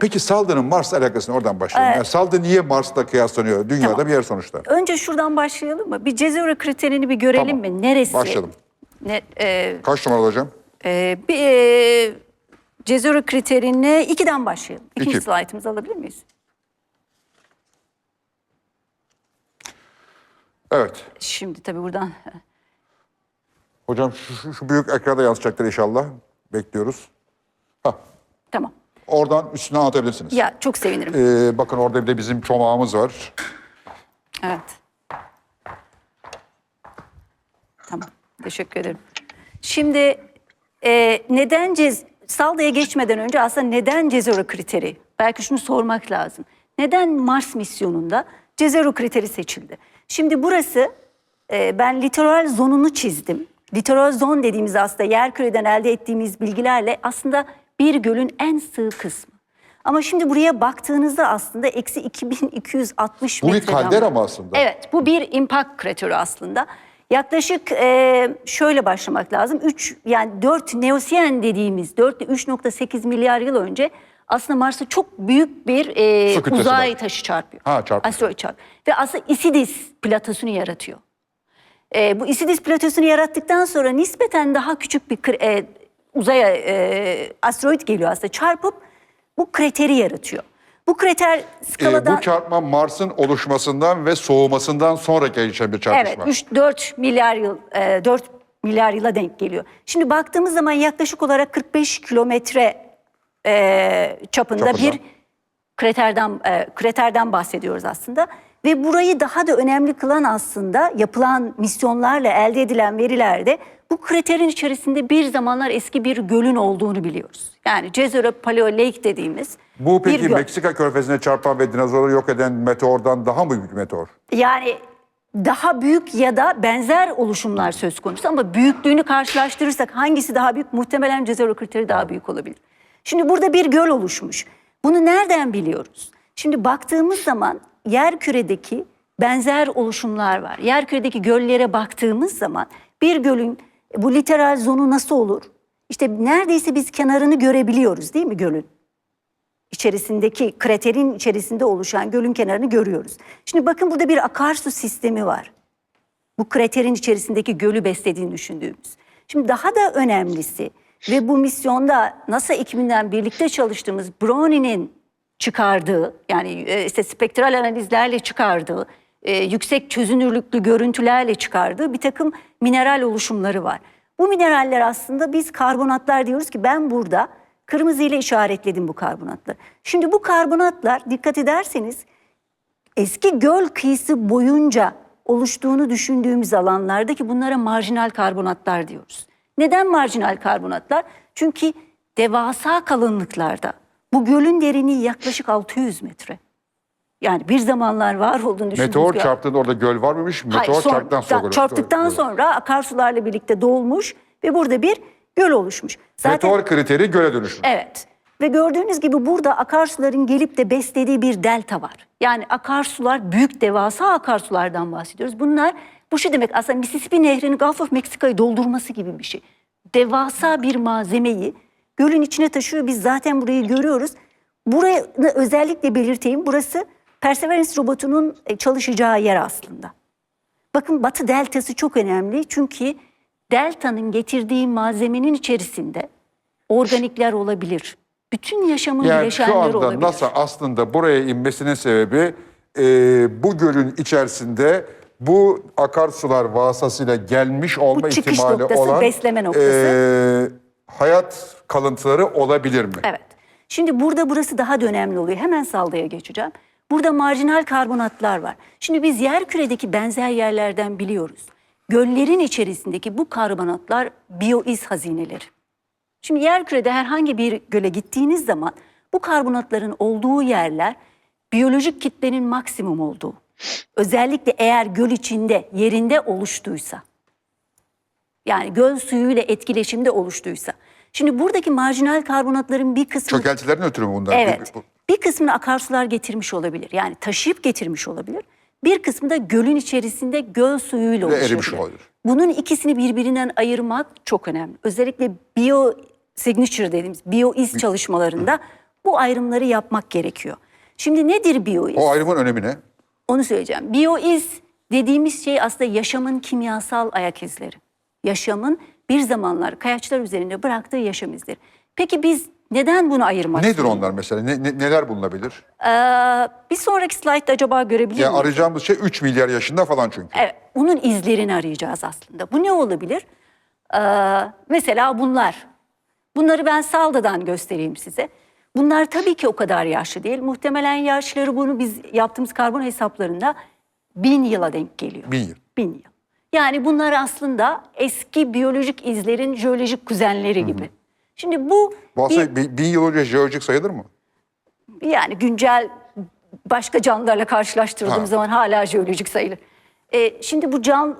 Peki Saldı'nın Mars'la alakasını oradan başlayalım. Yani Saldı niye Mars'la kıyaslanıyor? Dünyada Tamam. bir yer sonuçta. Önce şuradan başlayalım mı? Bir Cezure kriterini bir görelim Tamam. mi? Neresi? Başlayalım. Ne, e, Kaç numaralı hocam? e, bir e, Cezure kriterine 2'den başlayalım. İkinci İki. slaytımızı alabilir miyiz? Evet. Şimdi tabii buradan Hocam şu, şu, şu büyük ekranda yansıtacaktır inşallah. Bekliyoruz. Hah, tamam. Oradan üstüne anlatabilirsiniz. Ya çok sevinirim. Ee, bakın orada bir de bizim çomağımız var. Evet. Tamam. Teşekkür ederim. Şimdi e, neden cez Salda'ya geçmeden önce aslında neden Cezero kriteri? Belki şunu sormak lazım. Neden Mars misyonunda Cezero kriteri seçildi? Şimdi burası e, ben litoral zonunu çizdim. Litoral zon dediğimiz aslında yer küreden elde ettiğimiz bilgilerle aslında bir gölün en sığ kısmı. Ama şimdi buraya baktığınızda aslında eksi 2260 Bu bir metreden kaldera mı aslında? Evet, bu bir impact krateri aslında. Yaklaşık e, şöyle başlamak lazım. 3 yani 4 Neosyen dediğimiz 4 ile 3.8 milyar yıl önce aslında Mars'a çok büyük bir e, uzay var. taşı çarpıyor. Ha, çarpıyor. Asteroid çarpıyor. Ve aslında Isidis platosunu yaratıyor. E, bu Isidis platosunu yarattıktan sonra nispeten daha küçük bir e, uzaya e, asteroid geliyor aslında çarpıp bu krateri yaratıyor. Bu krater skaladan... bu çarpma Mars'ın oluşmasından ve soğumasından sonra gelişen bir çarpışma. Evet 3-4 milyar yıl e, 4 milyar yıla denk geliyor. Şimdi baktığımız zaman yaklaşık olarak 45 kilometre e, çapında Çapında. bir kraterden e, kraterden bahsediyoruz aslında. Ve burayı daha da önemli kılan aslında yapılan misyonlarla elde edilen verilerde bu kraterin içerisinde bir zamanlar eski bir gölün olduğunu biliyoruz. Yani Jezero Paleo Lake dediğimiz Bu peki bir göl. Meksika körfezine çarpan ve dinozorları yok eden meteordan daha mı büyük meteor? Yani daha büyük ya da benzer oluşumlar söz konusu ama büyüklüğünü karşılaştırırsak hangisi daha büyük? Muhtemelen Jezero kriteri daha büyük olabilir. Şimdi burada bir göl oluşmuş. Bunu nereden biliyoruz? Şimdi baktığımız zaman yer küredeki benzer oluşumlar var. Yer küredeki göllere baktığımız zaman bir gölün bu literal zonu nasıl olur? İşte neredeyse biz kenarını görebiliyoruz değil mi gölün? içerisindeki kraterin içerisinde oluşan gölün kenarını görüyoruz. Şimdi bakın burada bir akarsu sistemi var. Bu kraterin içerisindeki gölü beslediğini düşündüğümüz. Şimdi daha da önemlisi ve bu misyonda NASA ekibinden birlikte çalıştığımız Brownie'nin çıkardığı yani e, işte spektral analizlerle çıkardığı e, yüksek çözünürlüklü görüntülerle çıkardığı bir takım mineral oluşumları var. Bu mineraller aslında biz karbonatlar diyoruz ki ben burada kırmızı ile işaretledim bu karbonatları. Şimdi bu karbonatlar dikkat ederseniz eski göl kıyısı boyunca oluştuğunu düşündüğümüz alanlarda ki bunlara marjinal karbonatlar diyoruz. Neden marjinal karbonatlar? Çünkü devasa kalınlıklarda bu gölün derinliği yaklaşık 600 metre. Yani bir zamanlar var olduğunu düşündüğümüz Meteor çarptığında orada göl var mıymış? Meteor Hayır, son- çarptıktan sonra. çarptıktan sonra akarsularla birlikte dolmuş ve burada bir göl oluşmuş. Zaten Meteor kriteri göle dönüşür. Evet. Ve gördüğünüz gibi burada akarsuların gelip de beslediği bir delta var. Yani akarsular büyük devasa akarsulardan bahsediyoruz. Bunlar bu şu demek aslında Mississippi Nehri'nin Gulf of Mexica'yı doldurması gibi bir şey. Devasa bir malzemeyi gölün içine taşıyor. Biz zaten burayı görüyoruz. Burayı özellikle belirteyim. Burası Perseverance robotunun e, çalışacağı yer aslında. Bakın Batı deltası çok önemli çünkü deltanın getirdiği malzemenin içerisinde organikler olabilir. Bütün yaşamın Yani şu bileşenleri anda olabilir. NASA aslında buraya inmesinin sebebi e, bu gölün içerisinde bu akarsular vasıtasıyla gelmiş olma çıkış ihtimali noktası, olan besleme noktası. e, hayat kalıntıları olabilir mi? Evet. Şimdi burada burası daha da önemli oluyor. Hemen saldaya geçeceğim. Burada marjinal karbonatlar var. Şimdi biz yer küredeki benzer yerlerden biliyoruz. Göllerin içerisindeki bu karbonatlar biyoiz hazineleri. Şimdi yer kürede herhangi bir göle gittiğiniz zaman bu karbonatların olduğu yerler biyolojik kitlenin maksimum olduğu. Özellikle eğer göl içinde yerinde oluştuysa. Yani göl suyuyla etkileşimde oluştuysa. Şimdi buradaki marjinal karbonatların bir kısmı Çökeltilerin ötürü mü bunlar? Evet. Bir kısmını akarsular getirmiş olabilir. Yani taşıyıp getirmiş olabilir. Bir kısmı da gölün içerisinde göl suyuyla Ve erimiş oluşabilir. olabilir. Bunun ikisini birbirinden ayırmak çok önemli. Özellikle bio signature dediğimiz bio iz çalışmalarında Bu ayrımları yapmak gerekiyor. Şimdi nedir biyoiz? O ayrımın önemi ne? Onu söyleyeceğim. Biyoiz dediğimiz şey aslında yaşamın kimyasal ayak izleri. Yaşamın bir zamanlar kayaçlar üzerinde bıraktığı yaşam izleri. Peki biz neden bunu ayırmak Nedir onlar mesela? Ne, ne- neler bulunabilir? Ee, bir sonraki slaytta acaba görebilir Yani miyiz? arayacağımız şey 3 milyar yaşında falan çünkü. Evet, bunun izlerini arayacağız aslında. Bu ne olabilir? Ee, mesela bunlar. Bunları ben Salda'dan göstereyim size. Bunlar tabii ki o kadar yaşlı değil. Muhtemelen yaşları bunu biz yaptığımız karbon hesaplarında bin yıla denk geliyor. Bin yıl. Bin yıl. Yani bunlar aslında eski biyolojik izlerin jeolojik kuzenleri gibi. Şimdi bu Bu bir- aslında bin, bin yıl önce jeolojik sayılır mı? yani güncel başka canlılarla karşılaştırdığım Ha. zaman hala jeolojik sayılır. Ee, şimdi bu can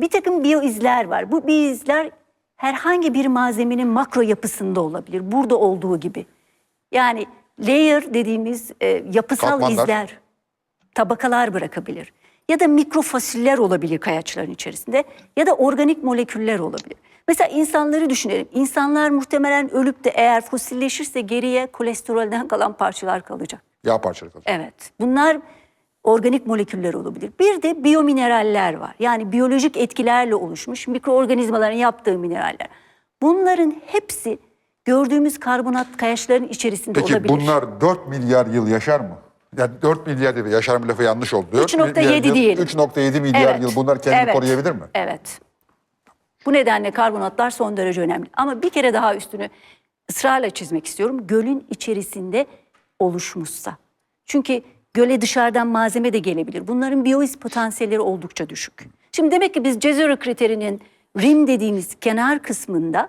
bir takım biyoizler var. Bu biyoizler herhangi bir malzemenin makro yapısında olabilir. Burada olduğu gibi. Yani layer dediğimiz e, yapısal Katmanlar. izler, tabakalar bırakabilir. Ya da mikrofosiller olabilir kayaçların içerisinde ya da organik moleküller olabilir. Mesela insanları düşünelim. İnsanlar muhtemelen ölüp de eğer fosilleşirse geriye kolesterolden kalan parçalar kalacak. Yağ parçaları kalacak. Evet. Bunlar organik moleküller olabilir. Bir de biyomineraller var. Yani biyolojik etkilerle oluşmuş mikroorganizmaların yaptığı mineraller. Bunların hepsi gördüğümüz karbonat kayaçların içerisinde Peki olabilir. bunlar 4 milyar yıl yaşar mı? Yani 4 milyar değil, yaşar lafı yanlış oldu. 4 3.7 milyar yıl, diyelim. 3.7 milyar Evet, yıl bunlar kendini evet, koruyabilir mi? Evet. Bu nedenle karbonatlar son derece önemli. Ama bir kere daha üstünü ısrarla çizmek istiyorum. Gölün içerisinde oluşmuşsa. Çünkü göle dışarıdan malzeme de gelebilir. Bunların biyoiz potansiyelleri oldukça düşük. Şimdi demek ki biz Cezero kriterinin rim dediğimiz kenar kısmında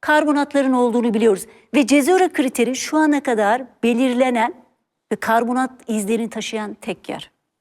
karbonatların olduğunu biliyoruz. Ve Cezero kriteri şu ana kadar belirlenen ve karbonat izlerini taşıyan tek yer.